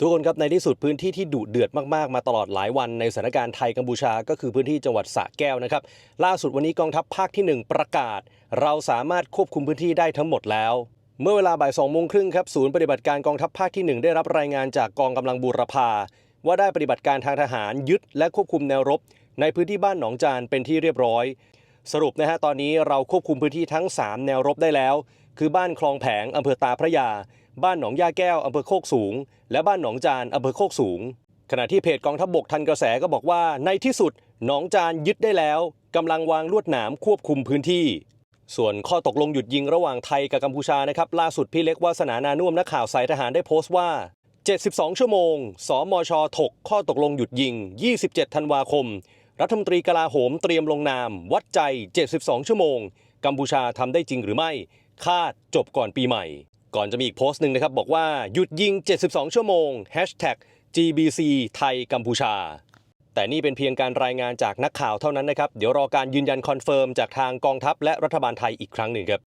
ทุกคนครับในที่สุดพื้นที่ที่ดุเดือดมากๆ มาตลอดหลายวันในสถานการณ์ไทยกัมพูชาก็คือพื้นที่จังหวัดสระแก้วนะครับ ล่าสุดวันนี้กองทัพภาคที่ 1 ประกาศ เราสามารถควบคุมพื้นที่ได้ทั้งหมดแล้ว เมื่อเวลาบ่ายสองโมงครึ่งครับศูนย์ปฏิบัติการกองทัพภาคที่ 1 ได้รับรายงานจากกองกำลังบูรพาว่าได้ปฏิบัติการทางทหารยึดและควบคุมแนวรบ ในพื้นที่บ้านหนองจานเป็นที่เรียบร้อย สรุปนะฮะตอนนี้เราควบคุมพื้นที่ทั้ง 3 แนวรบได้แล้ว คือบ้านคลองแผงอำเภอตาพระยา บ้านหนองยาแก้วอำเภอโคกสูง และบ้านหนองจานอำเภอโคกสูง ขณะที่เพจกองทัพบบกทันกระแสก็บอกว่าในที่สุดหนองจานยึดได้แล้วกำลังวางลวดหนามควบคุมพื้นที่ ส่วนข้อตกลงหยุดยิงระหว่างไทยกับกัมพูชานะครับล่าสุดพี่เล็กวาสนานานุ่มนักข่าวสายทหารได้โพสต์ว่า 72 ชั่วโมง สมช ถก ข้อตกลงหยุดยิง 27 ธันวาคม รัฐมนตรีกลาโหมเตรียมลงนาม วัดใจ 72 ชั่วโมง กัมพูชาทำได้จริงหรือไม่ คาดจบก่อนปีใหม่ ก่อนจะมีอีกโพสต์หนึ่งนะครับ บอกว่าหยุดยิง 72 ชั่วโมง GBC ไทยกัมพูชา แต่นี่เป็นเพียงการรายงานจากนักข่าวเท่านั้นนะครับ เดี๋ยวรอการยืนยันคอนเฟิร์มจากทางกองทัพและรัฐบาลไทยอีกครั้งหนึ่งครับ